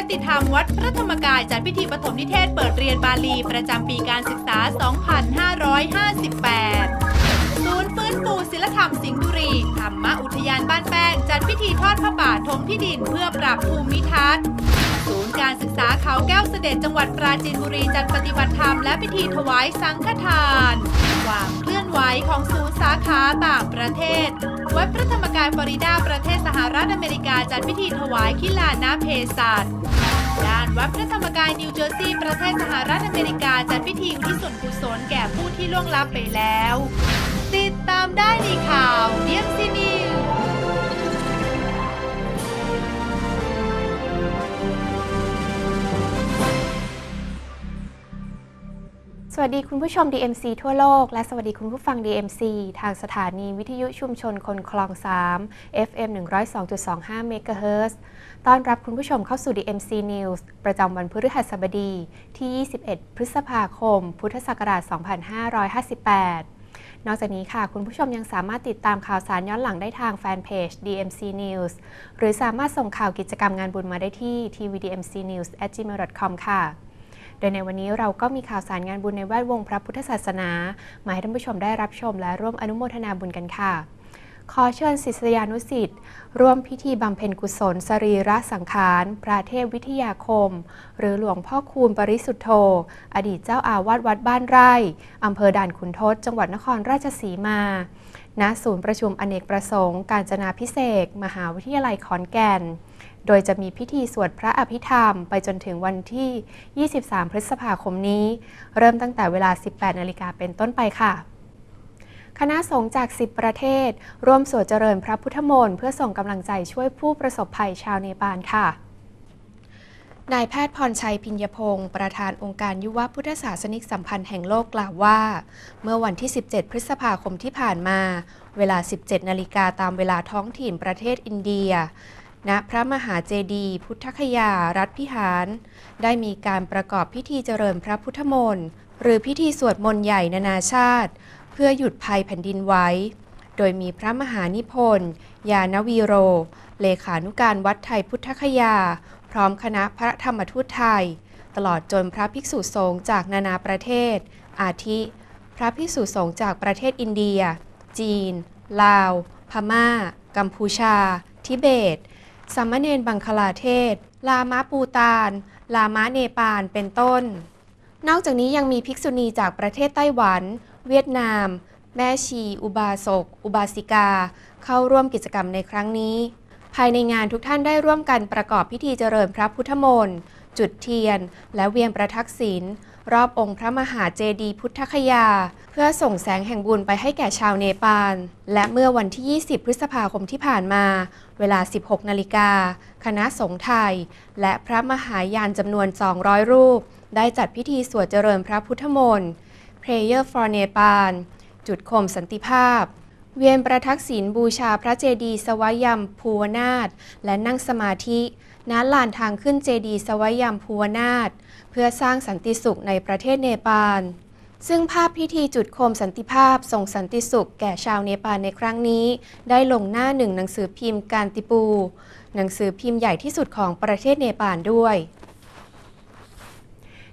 พระปริยติธรรมวัดพระธรรมกายจัดพิธีปฐมนิเทศเปิดเรียนบาลีประจำปีการศึกษา 2558 ศูนย์ฟื้นฟูศิลธรรมสิงห์บุรี ธรรมอุทยานบ้านแป้ง จัดพิธีทอดพระป่าทมที่ดินเพื่อปรับภูมิทัศน์ ศูนย์การศึกษาเขาแก้วเสด็จจังหวัดปราจีนบุรีจัดปฏิบัติธรรมและพิธีถวายสังฆทานความเคลื่อน ไหวของศูนย์สาขาต่างประเทศ วัดพระธรรมกายฟลอริดาประเทศสหรัฐอเมริกาจัดพิธีถวายคิลานาเพสาร์ด้านวัดพระธรรมกายนิวเจอร์ซีย์ประเทศสหรัฐอเมริกาจัดพิธีอุทิศส่วนกุศลแก่ผู้ที่ล่วงลับไปแล้ว ติดตามได้ในข่าวเดียมซีนี วสวัสดีคุณผู้ชม DMC ทั่วโลก และสวัสดีคุณผู้ฟัง DMC ทางสถานีวิทยุชุมชนคนคลอง 3 FM 102.25เมกะเฮิรตซ์ต้อนรับคุณผู้ชมเข้าสู่ DMC News ประจำวันพฤหัสบดีที่ 21 พฤษภาคม พุทธศักราช 2558 นอกจากนี้ค่ะ คุณผู้ชมยังสามารถติดตามข่าวสารย้อนหลังได้ทางแฟนเพจ DMC News หรือสามารถส่งข่าวกิจกรรมงานบุญมาได้ที่ tvdmcnews@gmail.com ค่ะ โดยในวันนี้เราก็มีข่าวสารงานบุญในแวดวงพระพุทธศาสนา มาให้ท่านผู้ชมได้รับชมและร่วมอนุโมทนาบุญกันค่ะ ขอเชิญศิษยานุสิษย์ร่วมพิธีบำเพ็ญกุศล สรีระสังขาร พระเทพวิทยาคม หรือหลวงพ่อคูณปริสุทธโธ อดีตเจ้าอาวาสวัดบ้านไร่อำเภอด่านขุนทด จังหวัดนครราชสีมาณศูนย์ประชุมอเนกประสงค์ การจนาพิเศษ มหาวิทยาลัยขอนแก่น โดยจะมีพิธีสวดพระอภิธรรมไปจนถึงวันที่ 23 พฤษภาคมนี้ เริ่มตั้งแต่เวลา 18 นาฬิกาเป็นต้นไปค่ะคณะสงฆ์จาก 10 ประเทศ ร่วมสวดเจริญพระพุทธมนต์เพื่อส่งกำลังใจช่วยผู้ประสบภัยชาวเนปาลค่ะ นายแพทย์พรชัยพิญญพงศ์ประธานองค์การยุวพุทธศาสนิกสัมพันธ์แห่งโลกกล่าวว่า เมื่อวันที่ 17 พฤษภาคมที่ผ่านมา เวลา 17 นาฬิกาตามเวลาท้องถิ่นประเทศอินเดีย ณพระมหาเจดีย์พุทธคยารัฐพิหาร ได้มีการประกอบพิธีเจริญพระพุทธมนต์หรือพิธีสวดมนต์ใหญ่นานาชาติ เพื่อหยุดภัยแผ่นดินไหวโดยมีพระมหานิพนธ์ยานวีโร เลขานุการวัดไทยพุทธคยา พร้อมคณะพระธรรมทูตไทย ตลอดจนพระภิกษุสงฆ์จากนานาประเทศ อาทิ พระภิกษุสงฆ์จากประเทศอินเดีย จีน ลาว พม่า กัมพูชา ทิเบต สามเณรบังคลาเทศ ลามะปูตาน ลามะเนปาล เป็นต้น นอกจากนี้ยังมีภิกษุณีจากประเทศไต้หวัน เวียดนาม แม่ชี อุบาสก อุบาสิกา เข้าร่วมกิจกรรมในครั้งนี้ ภายในงานทุกท่านได้ร่วมกันประกอบพิธีเจริญพระพุทธมนต์ จุดเทียน และเวียนประทักษิณ รอบองค์พระมหาเจดีย์พุทธคยา เพื่อส่งแสงแห่งบุญไปให้แก่ชาวเนปาล และเมื่อวันที่ 20 พฤษภาคมที่ผ่านมา เวลา 16 นาฬิกา คณะสงฆ์ไทย และพระมหายานจำนวน 200 รูป ได้จัดพิธีสวดเจริญพระพุทธมนต์ Prayer for Nepal จุดโคมสันติภาพ เวียนประทักษิณบูชาพระเจดีย์สวายมภูวนาถและนั่งสมาธิ ณลานทางขึ้นเจดีสวยัมภูวนาถเพื่อสร้างสันติสุขในประเทศเนปาล ซึ่งภาพพิธีจุดโคมสันติภาพส่งสันติสุขแก่ชาวเนปาลในครั้งนี้ ได้ลงหน้าหนึ่งหนังสือพิมพ์การติปู หนังสือพิมพ์ใหญ่ที่สุดของประเทศเนปาลด้วย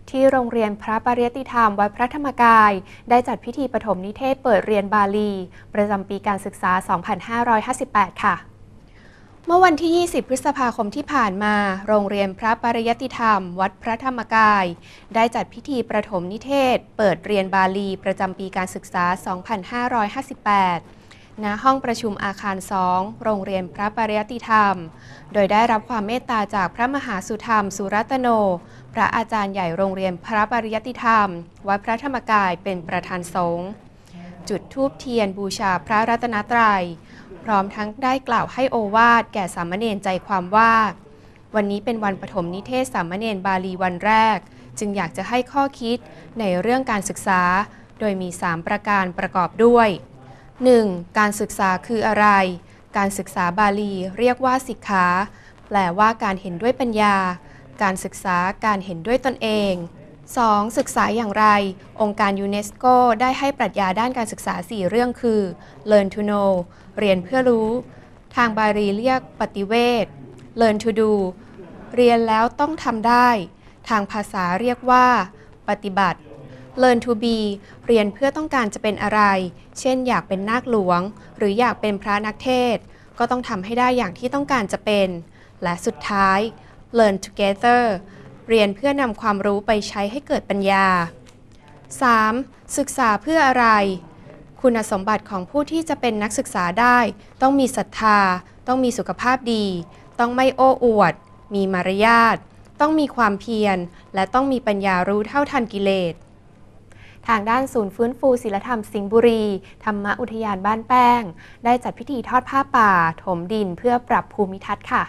ที่โรงเรียนพระปริยติธรรมวัดพระธรรมกาย ได้จัดพิธีปฐมนิเทศเปิดเรียนบาลี ประจำปีการศึกษา 2558 ค่ะ เมื่อวันที่ 20 พฤษภาคมที่ผ่านมา โรงเรียนพระปริยติธรรม วัดพระธรรมกาย ได้จัดพิธีประถมนิเทศ เปิดเรียนบาลีประจำปีการศึกษา 2558 ณ ห้องประชุมอาคาร 2 โรงเรียนพระปริยติธรรม โดยได้รับความเมตตาจากพระมหาสุธรรม สุรัตโน พระอาจารย์ใหญ่โรงเรียนพระปริยติธรรม วัดพระธรรมกายเป็นประธานสงฆ์จุดธูปเทียนบูชาพระรัตนตรัย ร้อมทั้งได้กล่าวให้โอวาทแก่สามเณรใจความว่า วันนี้เป็นวันปฐมนิเทศสามเณรบาลีวันแรก จึงอยากจะให้ข้อคิดในเรื่องการศึกษา โดยมี 3 ประการประกอบด้วย 1. การศึกษาคืออะไร การศึกษาบาลีเรียกว่าสิกขา แปลว่าการเห็นด้วยปัญญา การศึกษาการเห็นด้วยตนเอง 2. ศึกษาอย่างไร องค์การยูเนสโกได้ให้ปรัชญาด้านการศึกษา 4 เรื่องคือ learn to know เรียนเพื่อรู้ ทางบาลีเรียกปฏิเวท learn to do เรียนแล้วต้องทำได้ ทางภาษาเรียกว่า ปฏิบัติ Learn to be เรียนเพื่อต้องการจะเป็นอะไร เช่น อยากเป็นนาคหลวง หรืออยากเป็นพระนักเทศ ก็ต้องทำให้ได้อย่างที่ต้องการจะเป็น และสุดท้าย Learn together เรียนเพื่อนำความรู้ไปใช้ให้เกิดปัญญา 3. ศึกษาเพื่ออะไร คุณสมบัติของผู้ที่จะเป็นนักศึกษาได้ ต้องมีศรัทธา ต้องมีสุขภาพดี ต้องไม่โอ้อวด มีมารยาท ต้องมีความเพียร และต้องมีปัญญารู้เท่าทันกิเลสทางด้านศูนย์ฟื้นฟูศิลธรรมสิงห์บุรี ธรรมอุทยานบ้านแป้ง ได้จัดพิธีทอดผ้าป่า ถมดินเพื่อปรับภูมิทัศน์ค่ะ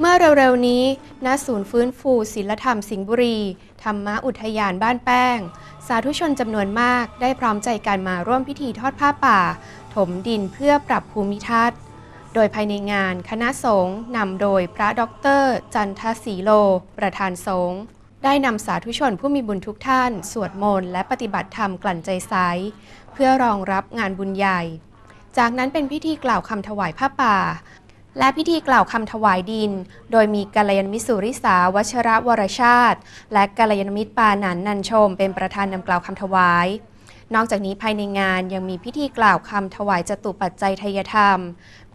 เมื่อเร็วๆนี้ ณ ศูนย์ฟื้นฟูศิลธรรมสิงห์บุรี ธรรมอุทยานบ้านแป้ง สาธุชนจำนวนมากได้พร้อมใจกันมาร่วมพิธีทอดผ้าป่า ถมดินเพื่อปรับภูมิทัศน์ โดยภายในงานคณะสงฆ์นำโดยพระด็อกเตอร์ จันทศีโล ประธานสงฆ์ได้นำสาธุชนผู้มีบุญทุกท่าน สวดมนต์และปฏิบัติธรรมกลั่นใจใสเพื่อรองรับงานบุญใหญ่ จากนั้นเป็นพิธีกล่าวคำถวายผ้าป่า และพิธีกล่าวคำถวายดิน โดยมีกัลยาณมิตรสุริสา วัชระวรชาติ และกัลยาณมิตรปานันนันชม เป็นประธานนำกล่าวคำถวาย นอกจากนี้ภายในงานยังมีพิธีกล่าวคำถวายจตุปัจจัยทยธรรม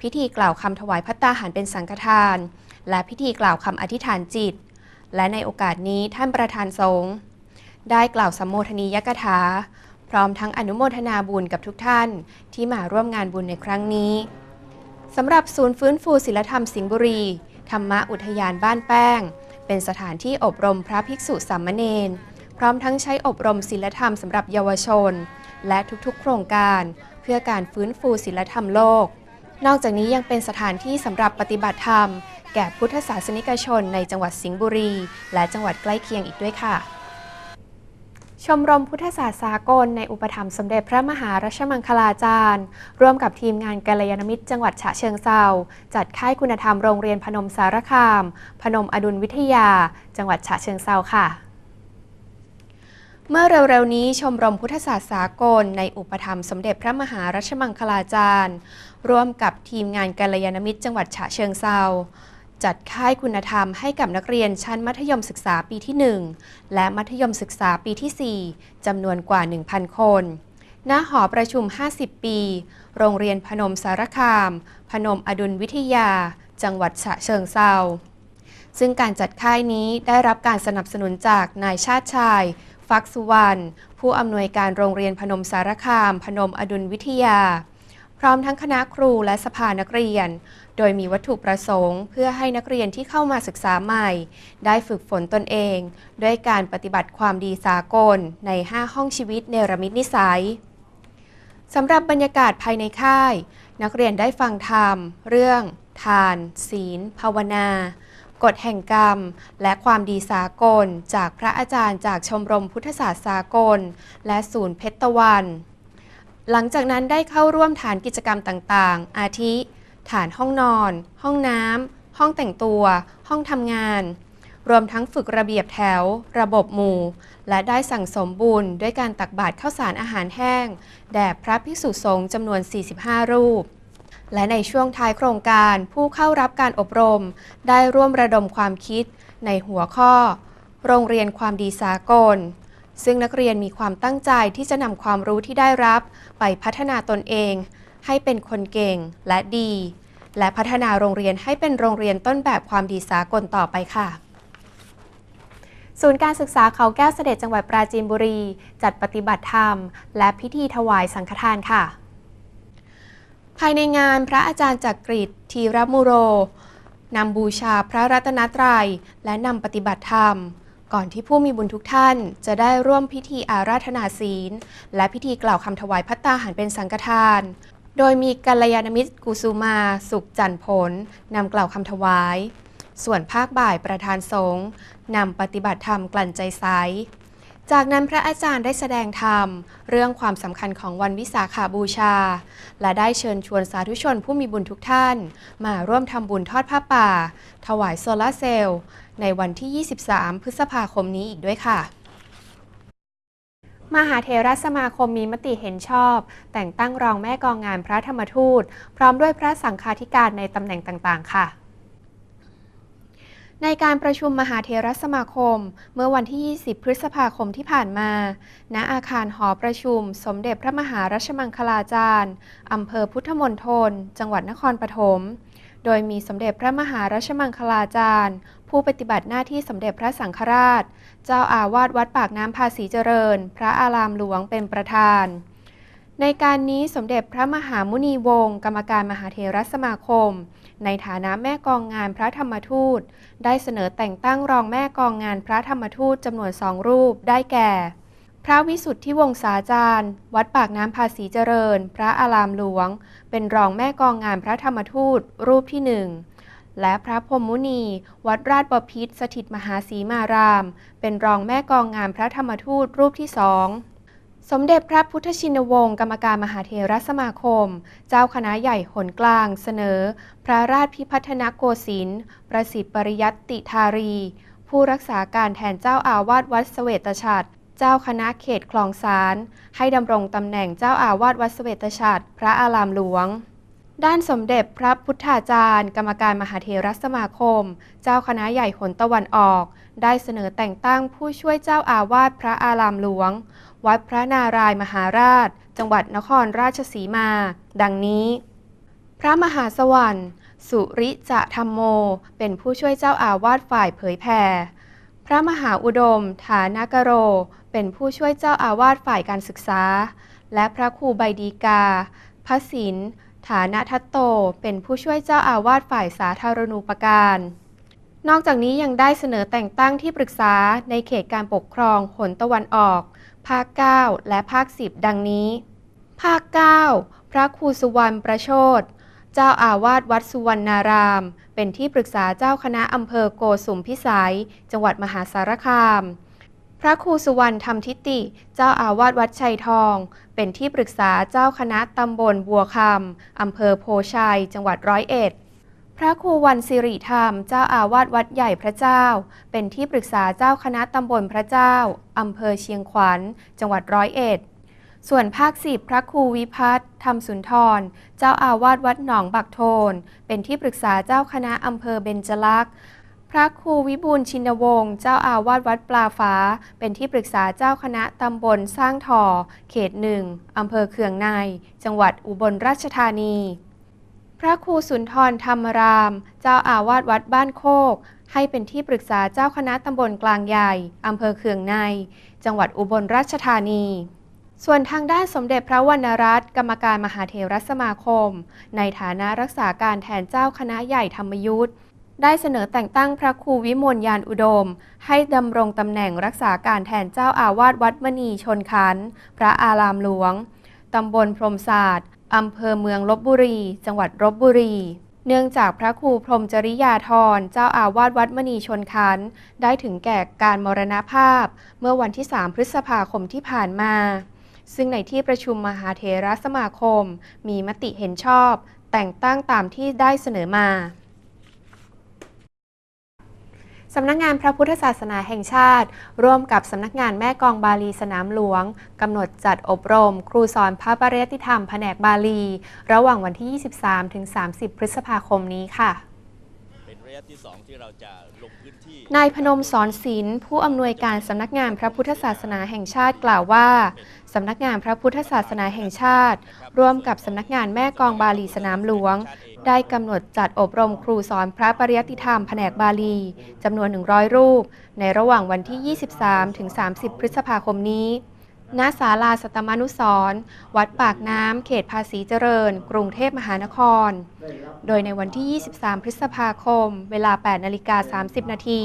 พิธีกล่าวคำถวายพัตตาหารเป็นสังฆทาน และพิธีกล่าวคำอธิษฐานจิต และในโอกาสนี้ท่านประธานสงฆ์ได้กล่าวสัมโมทนียกถาพร้อมทั้งอนุโมทนาบุญกับทุกท่านที่มาร่วมงานบุญในครั้งนี้ สำหรับศูนย์ฟื้นฟูศิลธรรมสิงห์บุรี ธรรมอุทยานบ้านแป้ง เป็นสถานที่อบรมพระภิกษุสามเณรพร้อมทั้งใช้อบรมศิลธรรมสำหรับเยาวชน และทุกๆ โครงการ เพื่อการฟื้นฟูศิลธรรมโลก นอกจากนี้ยังเป็นสถานที่สำหรับปฏิบัติธรรม แก่พุทธศาสนิกชนในจังหวัดสิงห์บุรี และจังหวัดใกล้เคียงอีกด้วยค่ะ ชมรมพุทธศาสตร์สากลในอุปถัมภ์สมเด็จพระมหารัชมังคลาจารย์ ร่วมกับทีมงานกัลยาณมิตรจังหวัดฉะเชิงเซาจัดค่ายคุณธรรมโรงเรียนพนมสารคาม พนมอดุลวิทยา จังหวัดฉะเชิงเซาค่ะ เมื่อเร็วๆนี้ชมรมพุทธศาสตร์สากลในอุปถัมภ์สมเด็จพระมหารัชมังคลาจารย์ ร่วมกับทีมงานกัลยาณมิตรจังหวัดฉะเชิงเซา จัดค่ายคุณธรรมให้กับนักเรียนชั้นมัธยมศึกษาปีที่ 1 และมัธยมศึกษาปีที่ 4 จำนวนกว่า 1,000 คนณหอประชุม 50 ปี โรงเรียนพนมสารคาม พนมอดุลวิทยา จังหวัดฉะเชิงเซาซึ่งการจัดค่ายนี้ได้รับการสนับสนุนจากนายชาติชาย ฟักสุวรรณ ผู้อำนวยการโรงเรียนพนมสารคาม พนมอดุลวิทยา พร้อมทั้งคณะครูและสภานักเรียน โดยมีวัตถุประสงค์ เพื่อให้นักเรียนที่เข้ามาศึกษาใหม่ ได้ฝึกฝนตนเอง ด้วยการปฏิบัติความดีสากลใน 5 ห้องชีวิตเนรมิตนิสัยสำหรับบรรยากาศภายในค่าย นักเรียนได้ฟังธรรม เรื่อง ทาน ศีล ภาวนากฎแห่งกรรม และความดีสากล จากพระอาจารย์จากชมรมพุทธศาสตร์สากล และศูนย์เพชรตะวัน หลังจากนั้นได้เข้าร่วมฐานกิจกรรมต่างๆ อาทิ ฐานห้องนอน ห้องน้ำ ห้องแต่งตัว ห้องทำงาน รวมทั้งฝึกระเบียบแถว ระบบหมู่ และได้สั่งสมบุญด้วยการตักบาตรข้าวสารอาหารแห้ง แด่พระภิกษุสงฆ์จำนวน 45 รูปและในช่วงท้ายโครงการผู้เข้ารับการอบรม ได้ร่วมระดมความคิดในหัวข้อ โรงเรียนความดีสากล ซึ่งนักเรียนมีความตั้งใจที่จะนำความรู้ที่ได้รับ ไปพัฒนาตนเอง ให้เป็นคนเก่งและดี และพัฒนาโรงเรียนให้เป็นโรงเรียนต้นแบบความดีสากลต่อไปค่ะ ศูนย์การศึกษาเขาแก้วเสด็จจังหวัดปราจีนบุรี จัดปฏิบัติธรรม และพิธีถวายสังฆทานค่ะ ภายในงานพระอาจารย์จักริดทีรมุโรนำบูชาพระรัตนตรัย และนำปฏิบัติธรรม ก่อนที่ผู้มีบุญทุกท่าน จะได้ร่วมพิธีอาราธนาศีล และพิธีกล่าวคำถวายพัตตาหารเป็นสังฆทาน โดยมีกัลยาณมิตรกุสุมา สุขจันผลนำกล่าวคำถวาย ส่วนภาคบ่ายประธานสงฆ์นำปฏิบัติธรรมกลั่นใจใสจากนั้นพระอาจารย์ได้แสดงธรรม เรื่องความสำคัญของวันวิสาขาบูชา และได้เชิญชวนสาธุชนผู้มีบุญทุกท่าน มาร่วมทำบุญทอดผ้าป่า ถวายโซลาร์เซลล์ ในวันที่ 23 พฤษภาคมนี้อีกด้วยค่ะ มหาเทรสมาคมมีมติเห็นชอบ แต่งตั้งรองแม่กองงานพระธรรมทูต พร้อมด้วยพระสังฆาธิการในตำแหน่งต่างๆ ค่ะในการประชุมมหาเทรสมาคม เมื่อวันที่ 20 พฤษภาคมที่ผ่านมา ณ อาคารหอประชุม สมเด็จพระมหารัชมังคลาจารย์อำเภอพุทธมณฑล จังหวัดนครปฐม โดยมีสมเด็จพระมหารัชมังคลาจารย์ ผู้ปฏิบัติหน้าที่สมเด็จพระสังฆราช เจ้าอาวาสวัดปากน้ำภาษีเจริญ พระอารามหลวงเป็นประธาน ในการนี้สมเด็จพระมหามุนีวงศ์กรรมการมหาเทรสมาคม ในฐานะแม่กองงานพระธรรมทูต ได้เสนอแต่งตั้งรองแม่กองงานพระธรรมทูตจำนวนสองรูปได้แก่ พระวิสุทธิวงศาจารย์ วัดปากน้ำภาษีเจริญ พระอารามหลวง เป็นรองแม่กองงานพระธรรมทูตรูปที่หนึ่ง และพระพรมมุนี วัดราชบพิตรสถิตมหาสีมาราม เป็นรองแม่กองงานพระธรรมทูตรูปที่สองสมเด็จพระพุทธชินวงศ์กรรมการมหาเทรสมาคม เจ้าคณะใหญ่หนกลาง เสนอ พระราชพิพัฒนโกสินทร์ประสิทธิ์ปริยัติธารี ผู้รักษาการแทนเจ้าอาวาสวัดเสวตฉัตรเจ้าคณะเขตคลองสาร ให้ดำรงตำแหน่งเจ้าอาวาสวัดเสวตฉัตรพระอารามหลวง ด้านสมเด็จพระพุทธาจารย์ กรรมการมหาเทรสมาคม เจ้าคณะใหญ่หนตะวันออก ได้เสนอแต่งตั้งผู้ช่วยเจ้าอาวาสพระอารามหลวง วัดพระนารายมหาราช จังหวัดนครราชสีมา ดังนี้ พระมหาสวรรค์ สุริจะธรรมโม เป็นผู้ช่วยเจ้าอาวาสฝ่ายเผยแผ่พระมหาอุดม ฐานากโร เป็นผู้ช่วยเจ้าอาวาสฝ่ายการศึกษา และพระครูใบดีกาพระศิล ฐานะทัตโตเป็นผู้ช่วยเจ้าอาวาสฝ่ายสาธารณูปการ นอกจากนี้ยังได้เสนอแต่งตั้งที่ปรึกษาในเขตการปกครองหนตะวันออก ภาค 9 และภาค 10 ดังนี้ ภาค 9 พระครูสุวรรณประโชดเจ้าอาวาสวัดสุวรรณาราม เป็นที่ปรึกษาเจ้าคณะอำเภอโกสุมพิสัย จังหวัดมหาสารคาม พระครูสุวรรณธรรมทิติ เจ้าอาวาสวัดชัยทอง เป็นที่ปรึกษาเจ้าคณะตำบลบัวคำอำเภอโพชัย จังหวัดร้อยเอ็ด พระครูวันสิริธรรม เจ้าอาวาสวัดใหญ่พระเจ้า เป็นที่ปรึกษาเจ้าคณะตำบลพระเจ้าอำเภอเชียงขวัญ จังหวัดร้อยเอ็ด ส่วนภาคสิบพระครูวิพัฒน์ธรรมสุนทร เจ้าอาวาสวัดหนองบักโทน เป็นที่ปรึกษาเจ้าคณะอำเภอเบญจลักษณ์ พระครูวิบูลชินวงศ์เจ้าอาวาสวัดปลาฟ้า เป็นที่ปรึกษาเจ้าคณะตำบลสร้างทอเขตหนึ่งอำเภอเคืองใน จังหวัดอุบลราชธานี พระครูสุนทรธรรมราม เจ้าอาวาสวัดบ้านโคก ให้เป็นที่ปรึกษาเจ้าคณะตำบลกลางใหญ่อำเภอเคืองใน จังหวัดอุบลราชธานีส่วนทางด้านสมเด็จพระวรรณรัตน์กรรมการมหาเทรสมาคม ในฐานะรักษาการแทนเจ้าคณะใหญ่ธรรมยุทธ์ ได้เสนอแต่งตั้งพระครูวิมลยานอุดม ให้ดำรงตำแหน่งรักษาการแทนเจ้าอาวาสวัดมณีชนขันพระอารามหลวง ตำบลพรมศาสตร์อำเภอเมืองลบบุรี จังหวัดลบบุรีเนื่องจากพระครูพรมจริยาธร เจ้าอาวาสวัดมณีชนขันได้ถึงแก่การมรณภาพ เมื่อวันที่ 3 พฤษภาคมที่ผ่านมา ซึ่งในที่ประชุมมหาเถรสมาคม มีมติเห็นชอบ แต่งตั้งตามที่ได้เสนอมา สำนักงานพระพุทธศาสนาแห่งชาติ ร่วมกับสำนักงานแม่กองบาลีสนามหลวงกำหนดจัดอบรม ครูสอนพระปริยติธรรมแผนกบาลี ระหว่างวันที่ 23ถึง30 พฤษภาคมนี้ค่ะเป็นระยะที่สองที่เราจะลงพื้นที่นายพนมสอนศิลป์ผู้อำนวยการสำนักงานพระพุทธศาสนาแห่งชาติกล่าวว่าสำนักงานพระพุทธศาสนาแห่งชาติ ร่วมกับสำนักงานแม่กองบาลีสนามหลวง ได้กำหนดจัดอบรมครูสอนพระปริยติธรรมแผนกบาลีจำนวน 100 รูป ในระหว่างวันที่ 23 ถึง 30 พฤษภาคมนี้ ณ ศาลาสัตมานุสรณ์วัดปากน้ำ เขตภาษีเจริญ กรุงเทพมหานคร โดยในวันที่ 23 พฤษภาคม เวลา 8 นาฬิกา 30 นาที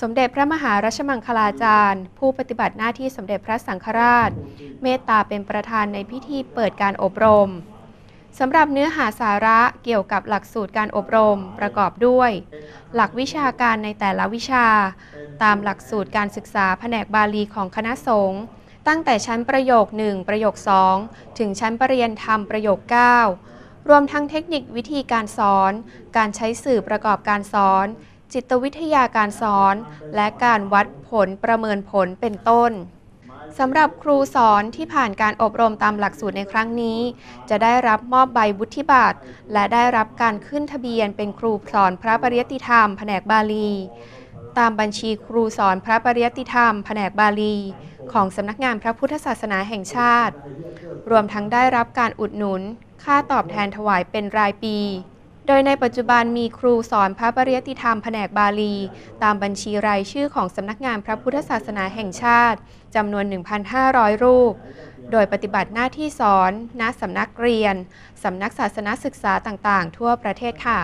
สมเด็จพระมหารัชมังคลาจารย์ ผู้ปฏิบัติหน้าที่สมเด็จพระสังฆราช เมตตาเป็นประธานในพิธีเปิดการอบรม สำหรับเนื้อหาสาระเกี่ยวกับหลักสูตรการอบรมประกอบด้วย หลักวิชาการในแต่ละวิชา ตามหลักสูตรการศึกษาแผนกบาลีของคณะสงฆ์ตั้งแต่ชั้นประโยค 1 ประโยค 2 ถึงชั้นปรริญญาธรรมประโยค 9 รวมทั้งเทคนิควิธีการสอน การใช้สื่อประกอบการสอน จิตวิทยาการสอน และการวัดผลประเมินผลเป็นต้น สำหรับครูสอนที่ผ่านการอบรมตามหลักสูตรในครั้งนี้ จะได้รับมอบใบวุฒิบัตรและได้รับการขึ้นทะเบียนเป็นครูสอนพระปริยติธรรม แผนกบาลี ตามบัญชีครูสอนพระปริยติธรรม แผนกบาลี ของสำนักงานพระพุทธศาสนาแห่งชาติ รวมทั้งได้รับการอุดหนุน ค่าตอบแทนถวายเป็นรายปี โดยในปัจจุบันมีครูสอนพระปริยติธรรมแผนกบาลี ตามบัญชีรายชื่อของสำนักงานพระพุทธศาสนาแห่งชาติจำนวน 1,500 รูป โดยปฏิบัติหน้าที่สอน ณ สำนักเรียน สำนักศาสนาศึกษาต่างๆ ทั่วประเทศค่ะ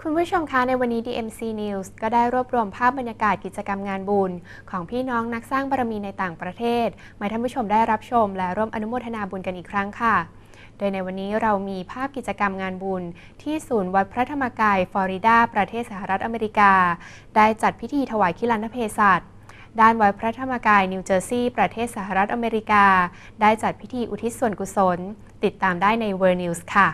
คุณผู้ชมคะในวันนี้ DMC News ก็ได้รวบรวมภาพบรรยากาศกิจกรรมงานบุญ ของพี่น้องนักสร้างบารมีในต่างประเทศมาให้ท่านผู้ชมได้รับชม และร่วมอนุโมทนาบุญกันอีกครั้งค่ะ โดยในวันนี้เรามีภาพกิจกรรมงานบุญ ที่ศูนย์วัดพระธรรมกาย ฟลอริดา ประเทศสหรัฐอเมริกา ได้จัดพิธีถวายคิลันเพศัตด้านวัดพระธรรมกายนิวเจอร์ซีย์ประเทศสหรัฐอเมริกา ได้จัดพิธีอุทิศส่วนกุศล ติดตามได้ใน World News ค่ะ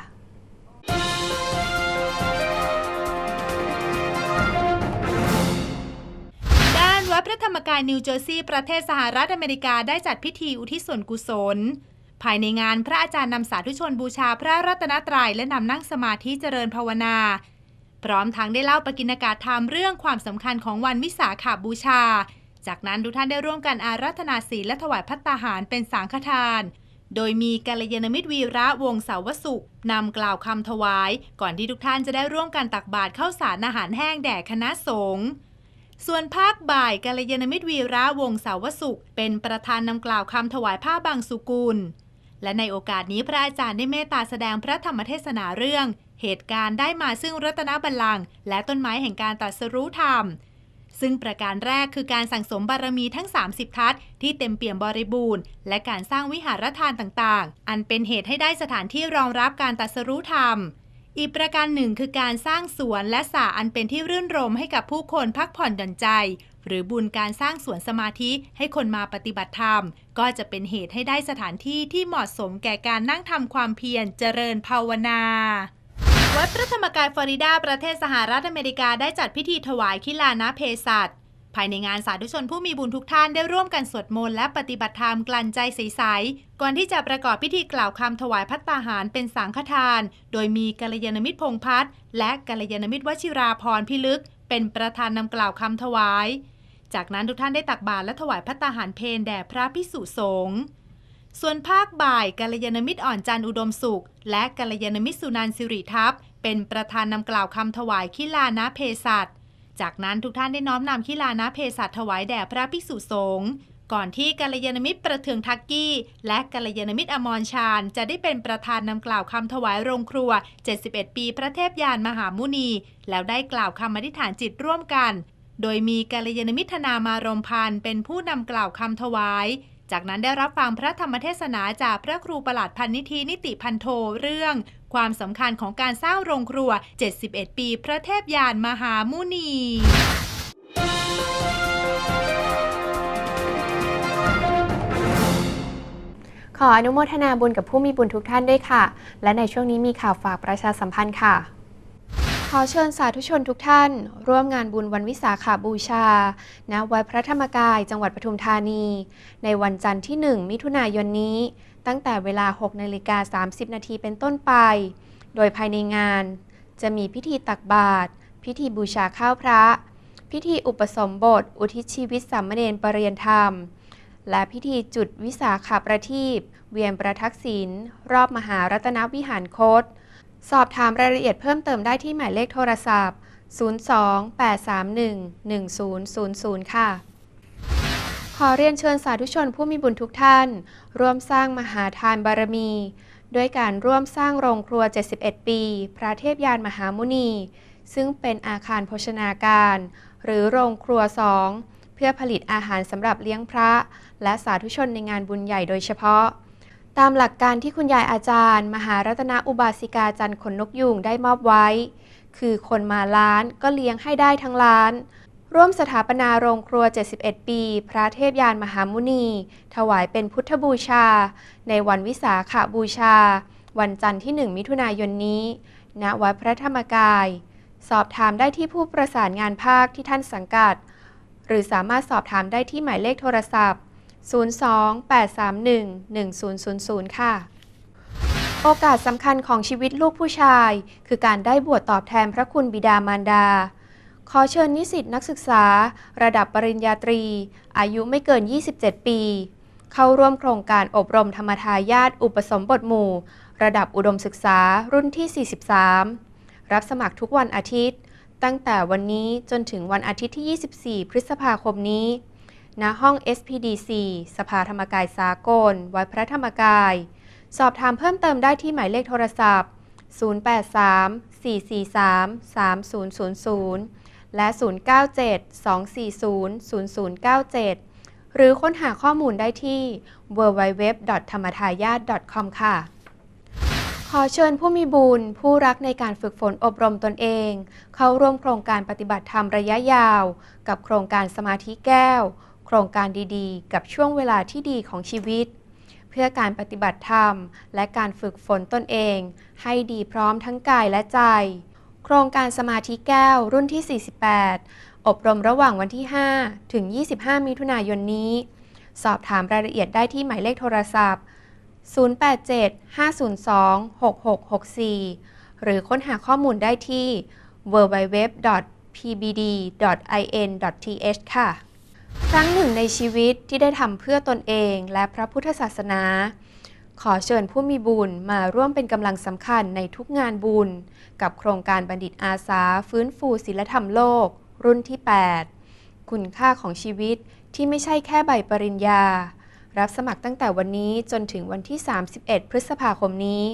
ด้านวัดพระธรรมกายนิวเจอร์ซีย์ประเทศสหรัฐอเมริกาได้จัดพิธีอุทิศส่วนกุศล ภายในงานพระอาจารย์นำสาธุชนบูชาพระรัตนตรัยและนำนั่งสมาธิเจริญภาวนา พร้อมทั้งได้เล่าปกิณกาศธรรมเรื่องความสำคัญของวันวิสาขาบูชา จากนั้นทุกท่านได้ร่วมกันอารัธนาศีลและถวายพัตตาหารเป็นสังฆทาน โดยมีกัลยาณมิตรวีระวงศ์เสาวสุขนำกล่าวคำถวาย ก่อนที่ทุกท่านจะได้ร่วมกันตักบาตรข้าวสารอาหารแห้งแด่คณะสงฆ์ส่วนภาคบ่ายกัลยาณมิตรวีระวงศ์เสาวสุข เป็นประธานนำกล่าวคำถวายผ้าบางสุกุล และในโอกาสนี้พระอาจารย์ได้เมตตาแสดงพระธรรมเทศนาเรื่อง เหตุการณ์ได้มาซึ่งรัตนบัลลังก์และต้นไม้แห่งการตรัสรู้ธรรม ซึ่งประการแรกคือการสั่งสมบารมีทั้ง 30 ทัศที่เต็มเปี่ยมบริบูรณ์ และการสร้างวิหารทานต่างๆ อันเป็นเหตุให้ได้สถานที่รองรับการตรัสรู้ธรรมอีกประการหนึ่งคือการสร้างสวนและสระอันเป็นที่รื่นรมให้กับผู้คนพักผ่อนหย่อนใจ หรือบุญการสร้างสวนสมาธิให้คนมาปฏิบัติธรรม ก็จะเป็นเหตุให้ได้สถานที่ที่เหมาะสมแก่การนั่งทำความเพียรเจริญภาวนาวัดพระธรรมกายฟลอริดาประเทศสหรัฐอเมริกาได้จัดพิธีถวายคิลานะเพศัตภายในงานสาธุชนผู้มีบุญทุกท่านได้ร่วมกันสวดมนต์และปฏิบัติธรรมกลั่นใจใสๆก่อนที่จะประกอบพิธีกล่าวคำถวายพัตตาหารเป็นสังฆทาน โดยมีกัลยาณมิตรพงพัฒน์และกัลยาณมิตรวชิราพรพิลึก เป็นประธานนำกล่าวคำถวาย จากนั้นทุกท่านได้ตักบาตรและถวายพัตตาหารเพนแด่พระพิสุสงฆ์ส่วนภาคบ่ายกัลยาณมิตรอ่อนจันทร์อุดมสุข และกัลยาณมิตรสุนันสิริทัพเป็นประธานนำกล่าวคำถวายคิลานะเพศัตจากนั้นทุกท่านได้น้อมนำคิลานะเพศัตถวายแด่พระภิกษุสงฆ์ก่อนที่กัลยาณมิตรประเทืองทักกี้ และกัลยาณมิตรอมรชาญ จะได้เป็นประธานนำกล่าวคำถวายโรงครัว 71 ปีพระเทพยานมหามุนี แล้วได้กล่าวคำอธิษฐานจิตร่วมกัน โดยมีกัลยาณมิตรนามารมพันธ์เป็นผู้นำกล่าวคำถวาย จากนั้นได้รับฟังพระธรรมเทศนาจากพระครูประหลัดพันนิธินิติพันโทเรื่อง ความสำคัญของการสร้างโรงครัว 71 ปี พระเทพยานมหามุนีขออนุโมทนาบุญกับผู้มีบุญทุกท่านด้วยค่ะ และในช่วงนี้มีข่าวฝากประชาสัมพันธ์ค่ะ อเชิญสาธุชนทุกท่าน ร่วมงานบุญวันวิสาขาบูชา ณ วัดพระธรรมกายจังหวัดปทุมธานี ในวันจันทร์ที่ 1 มิถุนายนนี้ ตั้งแต่เวลา 6นาฬิกา30 นาทีเป็นต้นไป โดยภายในงาน จะมีพิธีตักบาตร พิธีบูชาข้าวพระ พิธีอุปสมบท อุทิศชีวิตสามเณรปรริยนธรรม และพิธีจุดวิสาขาประทีปเวียนประทักษิณรอบมหารัตนวิหารโคต สอบถามรายละเอียดเพิ่มเติมได้ที่หมายเลขโทรศัพท์ 028311000 ค่ะ ขอเรียนเชิญสาธุชนผู้มีบุญทุกท่าน ร่วมสร้างมหาทานบารมี ด้วยการร่วมสร้างโรงครัว 71 ปี พระเทพยานมหามุนี ซึ่งเป็นอาคารโภชนาการ หรือโรงครัวสองเพื่อผลิตอาหารสำหรับเลี้ยงพระ และสาธุชนในงานบุญใหญ่โดยเฉพาะ ตามหลักการที่คุณยายอาจารย์ มหารัตนอุบาสิกาจันทร์ขนนกยูงได้มอบไว้ คือคนมาล้านก็เลี้ยงให้ได้ทั้งล้าน ร่วมสถาปนาโรงครัว 71 ปี พระเทพยานมหามุนี ถวายเป็นพุทธบูชา ในวันวิสาขบูชา วันจันทร์ที่ 1 มิถุนายนนี้ ณ วัดพระธรรมกาย สอบถามได้ที่ผู้ประสานงานภาคที่ท่านสังกัด หรือสามารถสอบถามได้ที่หมายเลขโทรศัพท์ 028311000 ค่ะ โอกาสสำคัญของชีวิตลูกผู้ชาย คือการได้บวชตอบแทนพระคุณบิดามารดา ขอเชิญนิสิตนักศึกษา ระดับปริญญาตรี อายุไม่เกิน 27 ปี เข้าร่วมโครงการอบรมธรรมทายาทอุปสมบทหมู่ ระดับอุดมศึกษารุ่นที่ 43 รับสมัครทุกวันอาทิตย์ ตั้งแต่วันนี้จนถึงวันอาทิตย์ที่ 24 พฤษภาคมนี้ ณห้อง SPDC สภาธรรมกายสากล วัดพระธรรมกาย สอบถามเพิ่มเติมได้ที่หมายเลขโทรศัพท์ 083-443-3000 และ 097-240-0097 หรือค้นหาข้อมูลได้ที่ www. ธรรมทายาท .com ค่ะ ขอเชิญผู้มีบุญ ผู้รักในการฝึกฝนอบรมตนเอง เข้าร่วมโครงการปฏิบัติธรรมระยะยาว กับโครงการสมาธิแก้ว รงการดีๆ กับช่วงเวลาที่ดีของชีวิต เพื่อการปฏิบัติธรรม และการฝึกฝนตนเอง ให้ดีพร้อมทั้งกายและใจ โครงการสมาธิแก้วรุ่นที่ 48 อบรมระหว่างวันที่ 5 ถึง 25 มิถุนายนนี้ สอบถามรายละเอียดได้ที่หมายเลขโทรศัพท์ 087-502-6664 หรือค้นหาข้อมูลได้ที่ www.pbd.in.th ค่ะ ครั้งหนึ่งในชีวิตที่ได้ทำเพื่อตนเองและพระพุทธศาสนา ขอเชิญผู้มีบุญมาร่วมเป็นกำลังสำคัญในทุกงานบุญ กับโครงการบัณฑิตอาสา ฟื้นฟูศิลธรรมโลก รุ่นที่ 8 คุณค่าของชีวิตที่ไม่ใช่แค่ใบปริญญา รับสมัครตั้งแต่วันนี้จนถึงวันที่ 31 พฤษภาคมนี้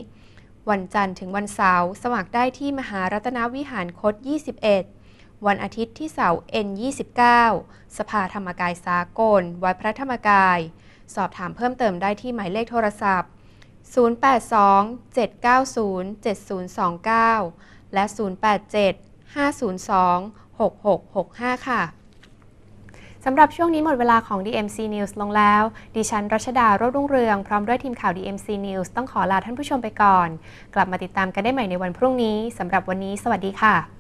วันจันทร์ถึงวันเสาร์สมัครได้ที่มหารัตนวิหารคต 21 วันอาทิตย์ที่เสา N29 สภาธรรมกายสากล วัดพระธรรมกาย สอบถามเพิ่มเติมได้ที่หมายเลขโทรศัพท์ 082-790-7029 และ 087-502-6665 ค่ะสำหรับช่วงนี้หมดเวลาของ DMC News ลงแล้ว ดิฉันรัชดาโรจรุ่งเรือง พร้อมด้วยทีมข่าว DMC News ต้องขอลาท่านผู้ชมไปก่อน กลับมาติดตามกันได้ใหม่ในวันพรุ่งนี้ สำหรับวันนี้ สวัสดีค่ะ